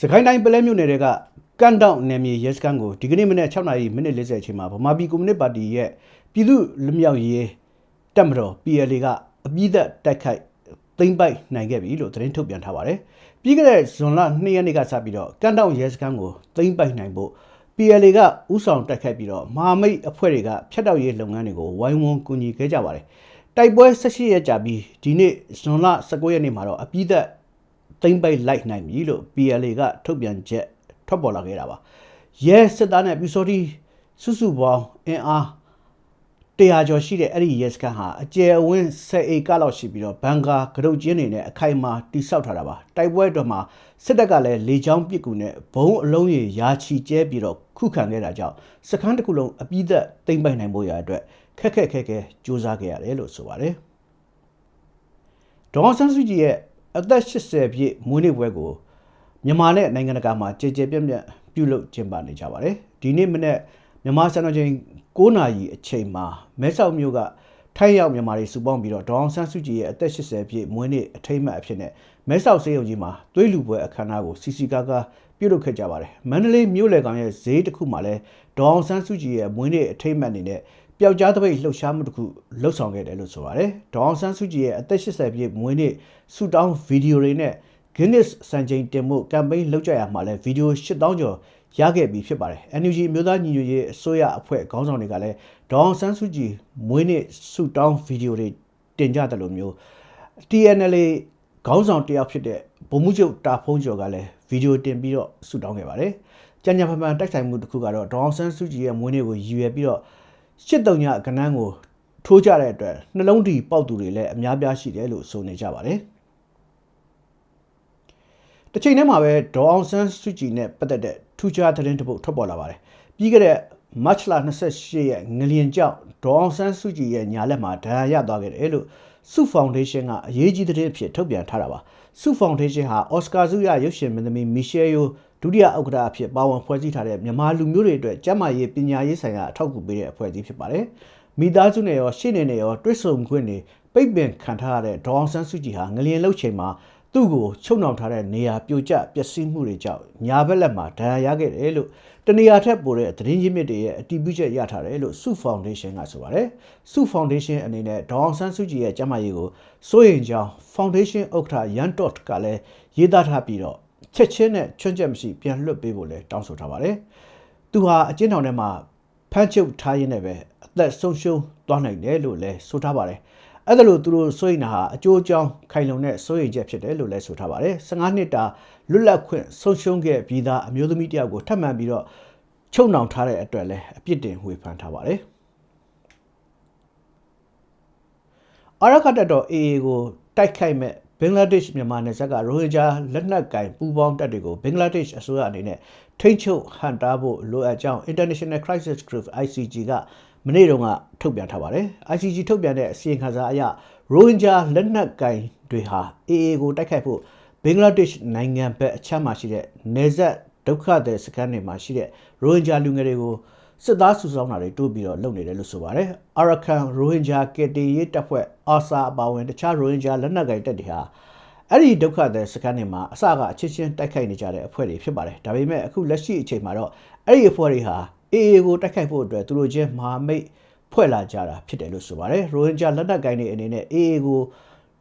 စကိုင်းတိုင်းပလဲမြို့နယ်တွေကကန်တောက်နယ်မြေရဲစခန်းကိုဒီကနေ့မနေ့6နာရီမိနစ်40အချိန်မှာဗမာပြည်ကွန်မြူနစ်ပါတီရဲ့ပြည်သူ့လူမျိုးရေးတက်မတော် PLA ကအပြည့်သက်တိုက်ခိုက်သိမ်းပိုက်နိုင်ခဲ့ပြီလို့သတင်းထုတ်ပြန်ထားပါတယ်။ပြီးခဲ့တဲ့ဇွန်လ2ရက်နေ့ကစပြီးတော့ကန်တောက်ရဲစခန်းကိုသိမ်းပိုက်နိုင်ဖို့ PLA ကဥဆောင်တိုက်ခိုက်ပြီးတော့မဟာမိတ်အဖွဲ့တွေကဖျက်တောက်ရေးလုပ်ငန်းတွေကိုဝိုင်းဝန်းကူညီခဲ့ကြပါတယ်။တိုက်ပွဲ18ရက်ကြာပြီးဒီနေ့ဇွန်လ19ရက်နေ့မှာတော့အပြည့်သက် သိမ့်ပိုက်လိုက်နိုင်ပြီလို့ PLA ကထုတ်ပြန်ချက်ထွက်ပေါ်လာခဲ့တာပါရဲစစ်သားနဲ့ပြူစောတိစုစုပေါင်းအင်အားတရားကျော်ရှိတဲ့အဲ့ဒီရဲစခန်းဟာအကျယ်အဝန်း10ဧကလောက်ရှိပြီးတော့ဘန်ကာကရုတ်ကျင်းတွေနဲ့အခိုင်အမာတိစောက်ထားတာပါတိုက်ပွဲအတွက်မှာစစ်တပ်ကလည်းလေကြောင်းပစ်ကူနဲ့ဘုံအလုံးကြီးရာချီကျဲပြီးတော့ခုခံခဲ့တာကြောင့်စခန်းတစ်ခုလုံးအပြည့်သက်သိမ့်ပိုက်နိုင်ဖို့ရအတွက်ခက်ခက်ခဲခဲစူးစမ်းခဲ့ရတယ်လို့ဆိုပါတယ်ဒေါအောင်ဆန်းစုကြည်ရဲ့ အသက်80ပြည့်မွေးနေ့ပွဲကိုမြန်မာနဲ့နိုင်ငံတကာမှာကြည်ကြဲပြန့်ပြန့်ပြုလုပ်ကျင်းပနေကြပါတယ်။ဒီနေ့မနေ့မြန်မာစံတော်ချိန်9နာရီအချိန်မှာမဲဆောက်မြို့ကထိုင်းရောက်မြန်မာတွေစုပေါင်းပြီးတော့ဒေါအောင်ဆန်းစုကြည်ရဲ့အသက်80ပြည့်မွေးနေ့အထိမ်းအမှတ်အဖြစ်နဲ့မဲဆောက်စေယုံကြီးမှာသွေးလူပွဲအခမ်းအနားကိုစီစီကားကားပြုလုပ်ခဲ့ကြပါတယ်။မန္တလေးမြို့လယ်ကောင်ရဲ့ဈေးတစ်ခုမှာလည်းဒေါအောင်ဆန်းစုကြည်ရဲ့မွေးနေ့အထိမ်းအမှတ်အနေနဲ့ ပျောက်ကြားသပိတ်လှုပ်ရှားမှုတစ်ခုလှုပ်ဆောင်ခဲ့တယ်လို့ဆိုပါတယ်။ဒေါအောင်ဆန်းစုကြည်ရဲ့အသက်80ပြည့်မွေးနေ့ဆူတောင်းဗီဒီယိုတွေနဲ့ Guinness စံချိန်တင်မှုကမ်ပိန်းလုပ်ကြရမှာလဲဗီဒီယို8000ကျော်ရခဲ့ပြီဖြစ်ပါတယ်။ NUG မျိုးသားညီညွတ်ရေးအစိုးရအဖွဲ့ခေါင်းဆောင်တွေကလည်းဒေါအောင်ဆန်းစုကြည်မွေးနေ့ဆူတောင်းဗီဒီယိုတွေတင်ကြတယ်လို့မျိုး TNL ခေါင်းဆောင်တယောက်ဖြစ်တဲ့ဗိုလ်မှူးချုပ်တာဖုံးကျော်ကလည်းဗီဒီယိုတင်ပြီးတော့ဆူတောင်းခဲ့ပါတယ်။ကြံ့ကြံ့ဖန်ဖန်တိုက်ဆိုင်မှုတစ်ခုကတော့ဒေါအောင်ဆန်းစုကြည်ရဲ့မွေးနေ့ကိုရည်ရွယ်ပြီးတော့ ရှစ်တုံညကနန်းကိုထိုးကြတဲ့အတွက်နှလုံးတီပေါက်သူတွေလည်းအများပြားရှိတယ်လို့ဆိုနေကြပါတယ်။တစ်ချိန်တည်းမှာပဲဒေါ်အောင်ဆန်းစုကြည်နဲ့ပတ်သက်တဲ့ထူးခြားသတင်းတစ်ပုဒ်ထွက်ပေါ်လာပါတယ်။ပြီးခဲ့တဲ့မတ်လ28ရက်ငလျင်ကြောင့်ဒေါ်အောင်ဆန်းစုကြည်ရဲ့ညာလက်မှာဒဏ်ရာရသွားခဲ့တယ်လို့စုဖောင်ဒေးရှင်းကအရေးကြီးသတင်းအဖြစ်ထုတ်ပြန်ထားတာပါ။စုဖောင်ဒေးရှင်းဟာအော်စကာဆုရရုပ်ရှင်မင်းသမီးမီရှယ်ယို ဒုတိယဥက္ကဋ္ဌအဖြစ်ပါဝင်ဖွဲ့စည်းထားတဲ့မြန်မာလူမျိုးတွေအတွက်ကျန်းမာရေးပညာရေးဆိုင်ရာအထောက်အကူပေးတဲ့အဖွဲ့အစည်းဖြစ်ပါတယ်။မိသားစုနဲ့ရောရှေ့နေနဲ့ရောတွစ်ဆုံခွင့်တွေပိတ်ပင်ခံထားရတဲ့ဒေါအောင်ဆန်းစုကြည်ဟာငလျင်လှုပ်ချိန်မှာသူ့ကိုချုပ်နှောင်ထားတဲ့နေရာပြိုကျပျက်စီးမှုတွေကြောင့်ညာဘက်လက်မှာဒဏ်ရာရခဲ့တယ်လို့တနေရာထက်ပိုတဲ့သတင်းရင်းမြစ်တွေရဲ့အတည်ပြုချက်ရထားတယ်လို့စုဖောင်ဒေးရှင်းကဆိုပါတယ်။စုဖောင်ဒေးရှင်းအနေနဲ့ဒေါအောင်ဆန်းစုကြည်ရဲ့ကျန်းမာရေးကိုစိုးရိမ်ကြောင်းဖောင်ဒေးရှင်းဥက္ကဋ္ဌရန်တော့ကလည်းရေးသားထားပြီးတော့ ချက်ချင်းနဲ့ချွတ်ချက်မရှိပြန်လွှတ်ပေးဖို့လည်းတောင်းဆိုထားပါတယ်။သူဟာအကျဉ်းထောင်ထဲမှာဖမ်းချုပ်ထားရင်းနဲ့ပဲအသက်ဆုံးရှုံးသွားနိုင်တယ်လို့လည်းဆိုထားပါတယ်။အဲ့ဒါလို့သူတို့စိုးရိမ်တာဟာအကျိုးအကြောင်းခိုင်လုံတဲ့စိုးရိမ်ချက်ဖြစ်တယ်လို့လည်းဆိုထားပါတယ်။15နှစ်တာလွတ်လပ်ခွင့်ဆုံးရှုံးခဲ့ပြီးသားအမျိုးသမီးတယောက်ကိုထပ်မံပြီးတော့ချုပ်နှောင်ထားတဲ့အတွက်လည်းအပြစ်တင်ဝေဖန်ထားပါတယ်။အာရခတ်တပ်တော် AA ကိုတိုက်ခိုက်မဲ့ ဘင်္ဂလားဒေ့ရှ်မြန်မာနယ်စပ်ကရိုဟင်ဂျာလက်နက်ကင်ပူးပေါင်းတပ်တွေကိုဘင်္ဂလားဒေ့ရှ်အစိုးရအနေနဲ့ထိန်းချုပ်ဟန်တားဖို့လိုအပ်ကြောင်း International Crisis Group ICG ကမနေ့တုန်းကထုတ်ပြန်ထားပါတယ်။ ICG ထုတ်ပြန်တဲ့အစီရင်ခံစာအရရိုဟင်ဂျာလက်နက်ကင်တွေဟာ AA ကိုတိုက်ခိုက်ဖို့ဘင်္ဂလားဒေ့ရှ်နိုင်ငံဘက်အချမ်းမှာရှိတဲ့နယ်စပ်ဒုက္ခသည်စခန်းတွေမှာရှိတဲ့ရိုဟင်ဂျာလူငယ်တွေကို စစ်သားစုဆောင်းတာတွေတိုးပြီးတော့လုပ်နေတယ်လို့ဆိုပါတယ်။ Arakan Rohingya ကယ်တင်ရေးတပ်ဖွဲ့ ARSA အပါအဝင်တခြား Rohingya လက်နက်ကိုင်တပ်တွေဟာအဲ့ဒီဒုက္ခသည်စခန်းတွေမှာအစကအချင်းချင်းတိုက်ခိုက်နေကြတဲ့အဖွဲ့တွေဖြစ်ပါတယ်။ဒါပေမဲ့အခုလက်ရှိအချိန်မှာတော့အဲ့ဒီအဖွဲ့တွေဟာ AA ကိုတိုက်ခိုက်ဖို့အတွက်သူတို့ချင်းမဟာမိတ်ဖွဲ့လာကြတာဖြစ်တယ်လို့ဆိုပါတယ်။ Rohingya လက်နက်ကိုင်တွေအနေနဲ့ AA ကို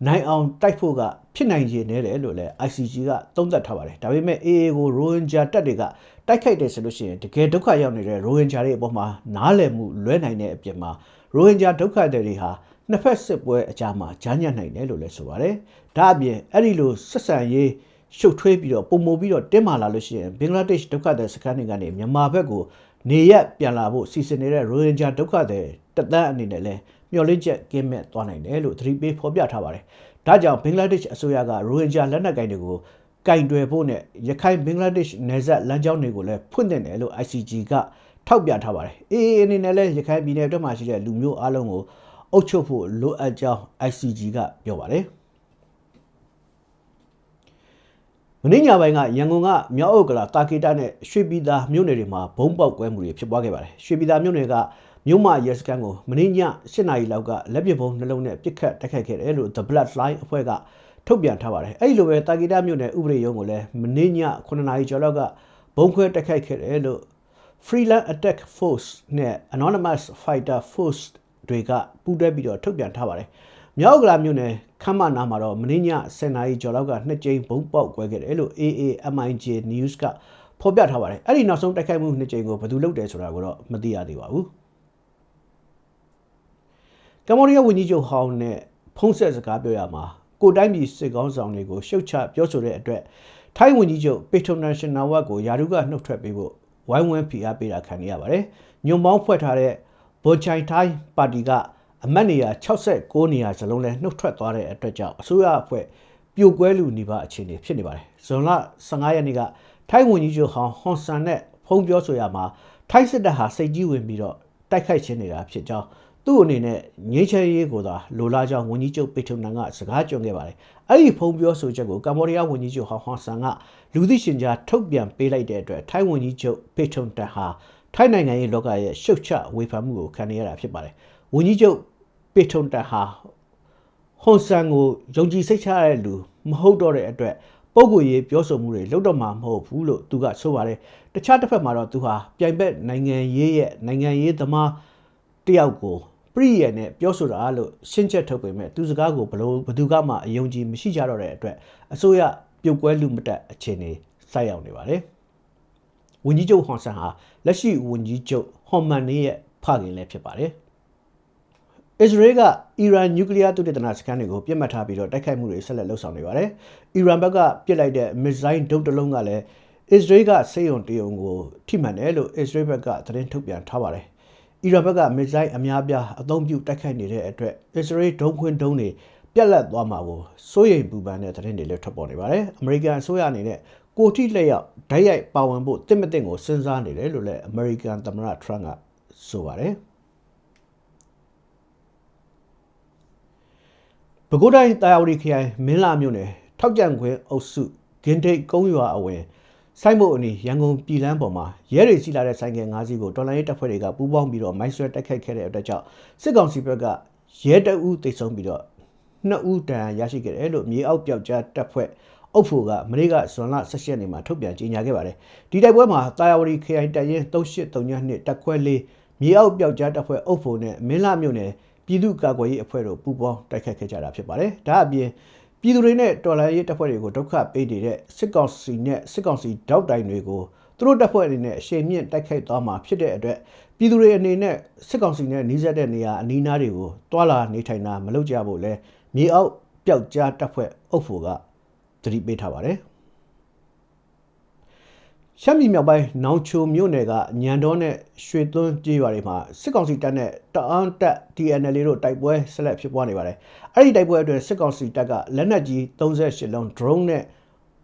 နိုင်အောင်တိုက်ဖို့ကဖြစ်နိုင်ရည်နေတယ်လို့လည်း ICG ကသုံးသပ်ထားပါတယ်။ဒါပေမဲ့ AA ကို Rohingya တပ်တွေကတိုက်ခိုက်တယ်ဆိုလို့ရှိရင်တကယ်ဒုက္ခရောက်နေတဲ့ Rohingya တွေအပေါ်မှာနားလည်မှုလွဲနိုင်တဲ့အပြင်မှာ Rohingya ဒုက္ခသည်တွေဟာနှစ်ဖက်စစ်ပွဲအကြမှာကြားညှက်နိုင်တယ်လို့လည်းဆိုပါတယ်။ဒါအပြင်အဲ့ဒီလိုဆက်ဆံရေးရှုပ်ထွေးပြီးတော့ပုံမူပြီးတော့တင်းမာလာလို့ရှိရင်ဘင်္ဂလားဒေ့ရှ်ဒုက္ခသည်စခန်းတွေကနေမြန်မာဘက်ကို နေရက်ပြန်လာဖို့စီစဉ်နေတဲ့ Rohingya ဒုက္ခသည်တပ်သားအနေနဲ့လည်းမျှော်လင့်ချက်ကင်းမဲ့သွားနိုင်တယ်လို့သတိပေးဖော်ပြထားပါတယ်။ဒါကြောင့်ဘင်္ဂလားဒေ့ရှ်အစိုးရကရိုဟင်ဂျာလက်နက်ကိုင်တွေကိုကင်တွယ်ဖို့နဲ့ရခိုင်ဘင်္ဂလားဒေ့ရှ်နယ်စပ်လမ်းကြောင်းတွေကိုလည်းဖွင့်တင်တယ်လို့ ICG ကထောက်ပြထားပါတယ်။ AA အနေနဲ့လည်းရခိုင်ပြည်နယ်အတွင်းမှာရှိတဲ့လူမျိုးအလုံးကိုအုပ်ချုပ်ဖို့လိုအပ်ကြောင်း ICG ကပြောပါတယ်။ မင်းညာပိုင်းကရန်ကုန်ကမြောက်ဥက္ကလာတာကေတာနဲ့ရွှေပြည်သာမြို့နယ်တွေမှာဘုံပေါက်ကွဲမှုတွေဖြစ်ပွားခဲ့ပါတယ်။ရွှေပြည်သာမြို့နယ်ကမြို့မရဲစခန်းကိုမင်းည8နာရီလောက်ကလက်ပစ်ဘုံနှလုံးနဲ့ပစ်ခတ်တိုက်ခိုက်ခဲ့တယ်လို့ The Bloodline အဖွဲ့ကထုထုတ်ပြန်ထားပါတယ်အဲ့ဒီလိုပဲတာဂီတာမြို့နယ်ဥပဒေရုံးကိုလည်းမနေ့ည9နာရီကျော်လောက်ကဘုံခွဲတိုက်ခိုက်ခဲ့တယ်လို့ Freeland Attack Force နဲ့ Anonymous Fighter Force တွေကပူးတွဲပြီးတော့ထုတ်ပြန်ထားပါတယ် မြောက်ကလာမြို့နယ်ခမ်းမနာမှာတော့မင်းည10နာရီကျော်လောက်ကနှစ်ကြိမ်ဘုံပေါက်ကွဲခဲ့တယ်လို့ AAMIJ News ကဖော်ပြထားပါတယ်အဲ့ဒီနောက်ဆုံးတိုက်ခိုက်မှုနှစ်ကြိမ်ကိုဘယ်သူလုပ်တယ်ဆိုတာကိုတော့မသိရသေးပါဘူးကမ္ဘောဒီးယားဝန်ကြီးချုပ်ဟောင်းနဲ့ဖုံးဆက်စကားပြောရမှာကိုတိုင်းပြည်စစ်ကောင်းဆောင်တွေကိုရှုတ်ချပြောဆိုတဲ့အတွက်ထိုင်းဝန်ကြီးချုပ်ပေထုံနယ်ရှင်နာဝတ်ကိုယာရုကနှုတ်ထွက်ပေးဖို့ဝိုင်းဝန်းဖိအားပေးတာခံရပါတယ်။ညွန်ပေါင်းဖွဲ့ထားတဲ့ဘွန်ချိုင်ထိုင်းပါတီက အမတ်နေရာ69နေရာစလုံးလဲနှုတ်ထွက်သွားတဲ့အတွက်ကြောင့်အစိုးရအဖွဲ့ပြိုကွဲလူနေပါအခြေအနေဖြစ်နေပါတယ်။ဇွန်လ15ရက်နေ့ကထိုင်းဝန်ကြီးချုပ်ဟောင်းဟွန်ဆန်နဲ့ဖုံးပြောဆိုရမှာထိုင်းစစ်တပ်ဟာစိတ်ကြီးဝင်ပြီးတော့တိုက်ခိုက်ခြင်းနေတာဖြစ်ကြောင်းသူ့အနေနဲ့ငင်းချဲရေးကိုသာလိုလားကြောင်းဝန်ကြီးချုပ်ပေထုံနန်ကစကားကြုံခဲ့ပါတယ်။အဲ့ဒီဖုံးပြောဆိုချက်ကိုကမ္ဘောဒီးယားဝန်ကြီးချုပ်ဟောင်ဟွန်ဆန်ကလူသိရှင်ကြားထုတ်ပြန်ပေးလိုက်တဲ့အတွက်ထိုင်းဝန်ကြီးချုပ်ပေထုံတန်ဟာထိုင်းနိုင်ငံရေးလောကရဲ့ရှုတ်ချဝေဖန်မှုကိုခံနေရတာဖြစ်ပါတယ်။ဝန်ကြီးချုပ် ပေထုံတန်ဟာဟွန်ဆန်ကိုယုံကြည်စိတ်ချရတဲ့လူမဟုတ်တော့တဲ့အတွက်ပုဂ္ဂိုလ်ရေးပြောဆိုမှုတွေလုပ်တော့မှာမဟုတ်ဘူးလို့သူကဆိုပါတယ်။တခြားတစ်ဖက်မှာတော့သူဟာပြိုင်ဘက်နိုင်ငံရေးရဲ့နိုင်ငံရေးသမားတယောက်ကိုပရိယေနဲ့ပြောဆိုတာလို့ရှင်းချက်ထုတ်ပေမဲ့သူစကားကိုဘလို့ဘသူကမှအယုံကြည်မရှိကြတော့တဲ့အတွက်အစိုးရပြုတ်ကွဲလူမတက်အခြေအနေဆိုက်ရောက်နေပါတယ်။ဝန်ကြီးချုပ်ဟွန်ဆန်ဟာလက်ရှိဝန်ကြီးချုပ်ဟွန်မန်နေရဲ့ဖခင်လည်းဖြစ်ပါတယ်။ အစ္စရေးကအီရန်နျူကလ িয়ার သုတေသနစခန်းတွေကိုပြစ်မှတ်ထားပြီးတော့တိုက်ခိုက်မှုတွေဆက်လက်လှုပ်ဆောင်နေပါတယ်။အီရန်ဘက်ကပြစ်လိုက်တဲ့မစ်ဇိုင်းဒုတ်တလုံးကလည်းအစ္စရေးကစေယုံတယုံကိုထိမှန်တယ်လို့အစ္စရေးဘက်ကသတင်းထုတ်ပြန်ထားပါတယ်။အီရန်ဘက်ကမစ်ဇိုင်းအများပြားအသုံးပြုတိုက်ခိုက်နေတဲ့အတွက်အစ္စရေးဒုံးခွင်းဒုံးတွေပြက်လက်သွားမှာကိုစိုးရိမ်ပူပန်တဲ့သတင်းတွေလည်းထွက်ပေါ်နေပါတယ်။အမေရိကန်အစိုးရအနေနဲ့ကိုထိလက်ရောက်ဓာတ်ရိုက်ပါဝင်ဖို့တစ်မတင်ကိုစဉ်းစားနေတယ်လို့လည်းအမေရိကန်သမ္မတထရန့်ကဆိုပါတယ်။ ပဲခူးတိုင်းတာယာဝတီခရိုင်မင်းလာမြို့နယ်ထောက်ကြံခွင်းအုပ်စုဂင်တိတ်ကုန်းရွာအဝင်ဆိုင်မို့အနီရန်ကုန်ပြည်လန်းပေါ်မှာရဲတွေစီလာတဲ့ဆိုင်ကယ်၅စီးကိုတော်လိုင်းရေးတပ်ဖွဲ့တွေကပူးပေါင်းပြီးတော့မိုင်းဆွဲတိုက်ခိုက်ခဲ့တဲ့အတွက်ကြောင့်စစ်ကောင်စီဘက်ကရဲတအူးတိတ်ဆုံးပြီးတော့နှစ်ဦးတန်ရရှိခဲ့တယ်လို့မြေအောက်ပြောက်ကြားတပ်ဖွဲ့အုပ်ဖို့ကမနေ့ကဇွန်လ16ရက်နေ့မှာထုတ်ပြန်ကြေညာခဲ့ပါတယ်ဒီတိုက်ပွဲမှာတာယာဝတီခရိုင်တရင်3832တပ်ခွဲလေးမြေအောက်ပြောက်ကြားတပ်ဖွဲ့အုပ်ဖို့နဲ့မင်းလာမြို့နယ် ပြည်သူ့ကာကွယ်ရေးအဖွဲ့တို့ပူးပေါင်းတိုက်ခိုက်ခဲ့ကြတာဖြစ်ပါတယ်ဒါအပြင်ပြည်သူတွေနဲ့တော်လှန်ရေးတပ်ဖွဲ့တွေကိုဒုက္ခပေးနေတဲ့စစ်ကောင်စီနဲ့စစ်ကောင်စီတောက်တိုင်တွေကိုသူတို့တပ်ဖွဲ့အနေနဲ့အရှိန်မြင့်တိုက်ခိုက်သွားမှာဖြစ်တဲ့အတွက်ပြည်သူတွေအနေနဲ့စစ်ကောင်စီနဲ့နှီးစပ်တဲ့နေရာအနီးနားတွေကိုတွာလာနေထိုင်တာမလုပ်ကြဖို့လဲမြေအောက်ပျောက်ကြားတပ်ဖွဲ့အုပ်ဖို့ကသတိပေးထားပါတယ် ရှမ်းပြည်မြောက်ပိုင်းနောင်ချိုမြို့နယ်ကညံတော်နဲ့ရွှေသွန်းကြေးရွာတွေမှာစစ်ကောင်စီတပ်နဲ့တအန်းတပ် TNL တို့တိုက်ပွဲဆက်လက်ဖြစ်ပွားနေပါတယ်။အဲ့ဒီတိုက်ပွဲအတွင်းစစ်ကောင်စီတပ်ကလက်နက်ကြီး38လုံး drone နဲ့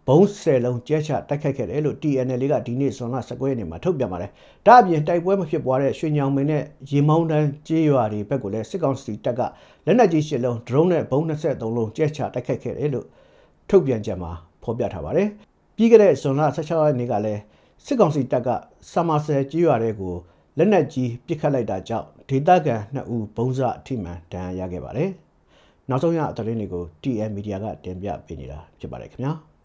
ဘုံ10လုံးကျဲချတိုက်ခိုက်ခဲ့တယ်လို့ TNL ကဒီနေ့ဇွန်လ19ရက်နေ့မှာထုတ်ပြန်ပါတယ်။ဒါအပြင်တိုက်ပွဲမဖြစ်ပွားတဲ့ရွှေညောင်မင်းနဲ့ရေမောင်းတန်းကြေးရွာတွေဘက်ကိုလည်းစစ်ကောင်စီတပ်ကလက်နက်ကြီး10လုံး drone နဲ့ဘုံ23လုံးကျဲချတိုက်ခိုက်ခဲ့တယ်လို့ထုတ်ပြန်ကြမှာဖော်ပြထားပါတယ်။ ပြီးခဲ့တဲ့ဇွန်လ16ရက်နေ့ကလည်းစစ်ကောင်စီတပ်ကဆာမာဆယ်ကြီးရွာတွေကိုလက်နက်ကြီးပစ်ခတ်လိုက်တာကြောင့်ဒေသခံ2ဦးဘုံစအထိမှန်ဒဏ်ရာရခဲ့ပါတယ်။နောက်ဆုံးရသတင်းတွေကို TM Media ကတင်ပြပေးနေတာဖြစ်ပါတယ်ခင်ဗျာ။